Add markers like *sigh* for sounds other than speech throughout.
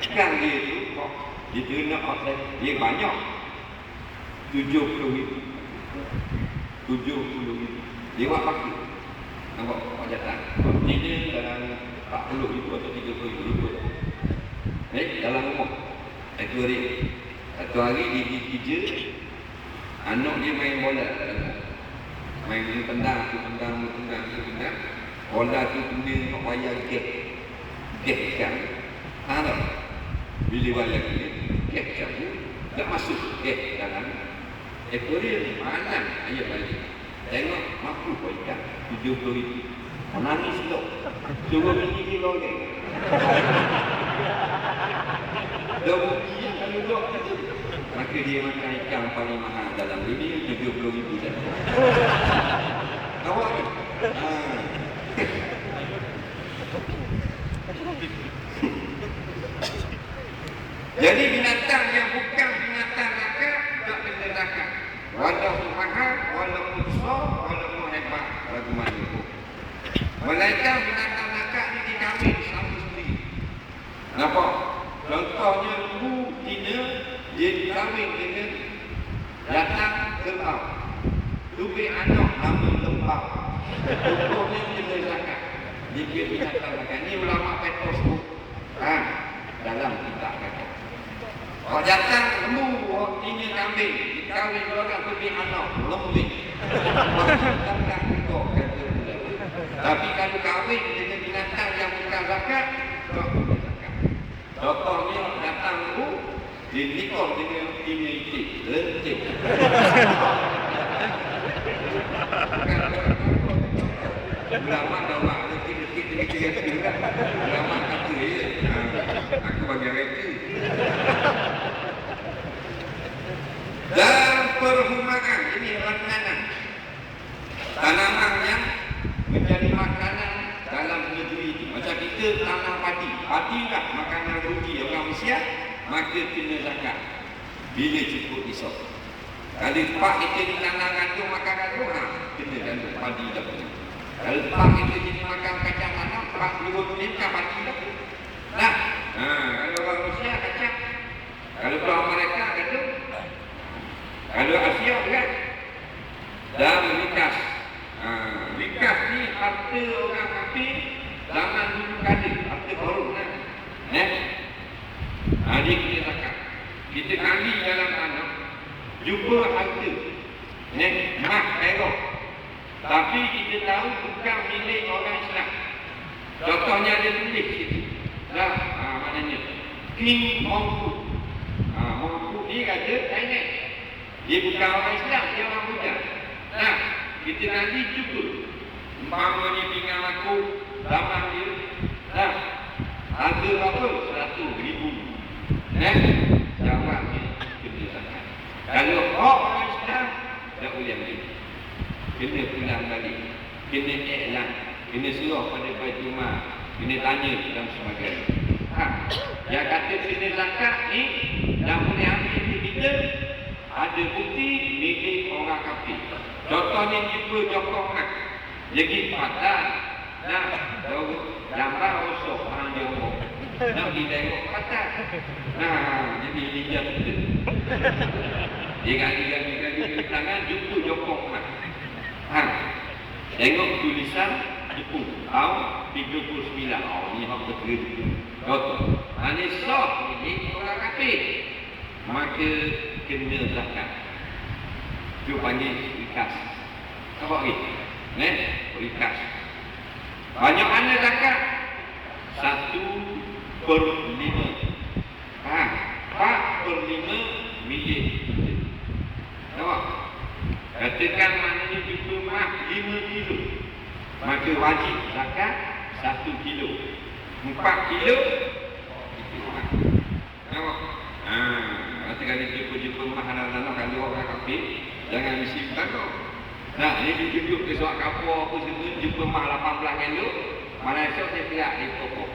ikan dia tu kok. Dia ternak outside dia banyak. tujuh puluh ribu. tujuh puluh ribu. Dia buat pakai nampak kok datang ni dia dalam empat puluh ribu atau tiga puluh ribu ribu eh dalam rumah. Satu hari. Satu hari dia pergi kerja. Anak dia main bola. Main ni tendang tu tendang tu tendang tu tendang. Bola tu kena nak wayar gap gap ikan ha tak bila wayar gap gap ikan tu tak masuk gap dalam aquarium malam ayat balik tengok mampu kau ikan tujuh puluh ribu Nangis tu. Suruh beli kilo ni. *laughs* Dah rugi yang dok tu. Maka dia makan ikan paling mahal dalam dunia tujuh puluh ribu. *laughs* Awak ni. Ha. Jadi binatang yang bukan binatang nakal tak kena nakal. Walaupun mahal, walaupun besar, walaupun hebat, lagu mana pun. Melainkan binatang nakal ni dikawin sama sendiri. Nampak? Contohnya lembu tina dia dikawin dengan datang kerbau. Tubik anak nama lembau. Hukumnya kena zakat. Dia binatang nakal. Ni ulama petos tu. Ha, dalam kitab kata. Kalau datang lembu, ini kambing, dikawin orang tubik anak, lembing. Datang kekok kata pula. Tapi kalau kahwin dengan binatang yang bukan zakat, zakat. Contohnya datang tu, dia nikah dengan ini lentik. Ulama dah mak lentik-lentik lentik kan. Ulama kata ya, aku bagi reka. Dalam perhumaan ini renganan tanaman yang menjadi makanan dalam negeri ini. Tanam padi. Padi lah makanan rugi orang Malaysia. Maka kena zakat. Bila cukup esok. Kalau pak kita ditanam gantung makanan tu, ha, kena gantung padi dah punya. Kalau pak kita jadi makan kacang tanam, pak dua puluh kan padi dah. Nah, ha, kalau orang Malaysia kacang. Kalau orang mereka gantung. Kalau Asia kan. Dan likas. Ha, likas ni harta orang kafir zaman dulu kali, harta korun kan. Eh? Ha, kita zakat. Kita kali dalam tanah, jumpa harta. Eh? Mak perak. Tapi kita tahu bukan milik orang Islam. Contohnya dia tulis situ. Dah, ha, maknanya. King Hongku. Ha, Hongku ni kata, Thailand. Dia bukan orang Islam, dia orang Buddha. Nah, kita nanti cuba. Umpama ni pinggan aku, zaman dia. Nah, harga berapa? Seratus ribu. Eh, jawab ni, kena zakat. Kalau orang Islam, tak boleh ambil. Kena pulang balik. Kena iklan. Kena suruh pada Baitul Mal. Kena tanya dan sebagainya. Ha. Yang kata kena zakat ni, dah boleh ambil di kita, ada bukti milik orang kafir. Contohnya jumpa Joko Mat. Jadi padan. Nah, tahu gambar rosak orang Joko. Nak pergi tengok padan. Nah, jadi dia betul. Dia ganti ganti tangan jumpa Joko Mat. Ha. Tengok tulisan Jepun tahun 39. Oh, ni hak betul. Contoh. Ini sah milik orang kafir. Maka kena zakat. Itu panggil ikas. Apa lagi? Eh? Ikas. Banyak mana zakat? Satu per lima. Ha? Empat per lima milik. Nampak? Katakan maknanya jumpa emas lima kilo. Maka wajib zakat satu kilo. Empat kilo, itu emas. Nampak? Ha, nanti kalau jumpa-jumpa mahal-mahal kalau orang kafir, jangan mesti berkata. Nah, ini ditunjuk ke suat kapur apa semua, jumpa mah 18 kilo, esok saya pihak di pokok.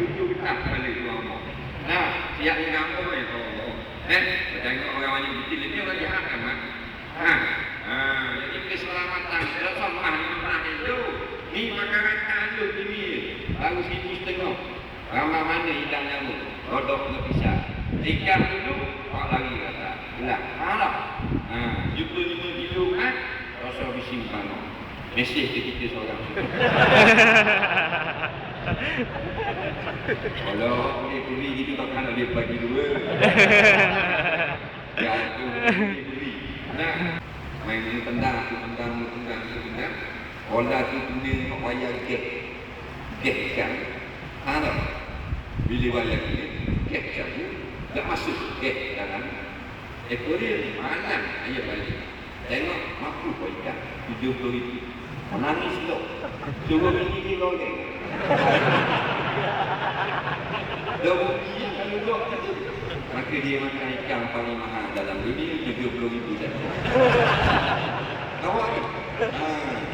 Tunjuk tak balik tu Allah. Nah, siap ni nama ya Allah. Eh, tengok orang banyak betul ini orang jahat kan, mak? Ha, ha, jadi keselamatan, kalau sama ni pernah itu, ni makanan kandung ini, baru seribu setengah. Ramai mana hilang nyawa? Kodok nak pisah. Ikan dulu, pak lagi kata. Belah. Harap. Ha, juta lima kilo kan? Rasa disimpan. Mesej ke kita seorang. *laughs* Kalau boleh beli gitu takkan nak dia bagi dua. *laughs* Ya, itu boleh beli. Nah, main ni tendang, tu tendang, tu tendang, tu tendang. Bola tu tendang kau payah gap. Gap kan. Harap. Bila balik ni, gap kan. Tak masuk gap dalam. Ekor dia malam ayah balik. Tengok mampu kau ikan. 70 ribu. Menangis lo. Suruh biji kilo ni. Dah rugi kalau dok tu. Maka dia makan ikan paling mahal dalam dunia 70 ribu saja. *laughs* Awak ha.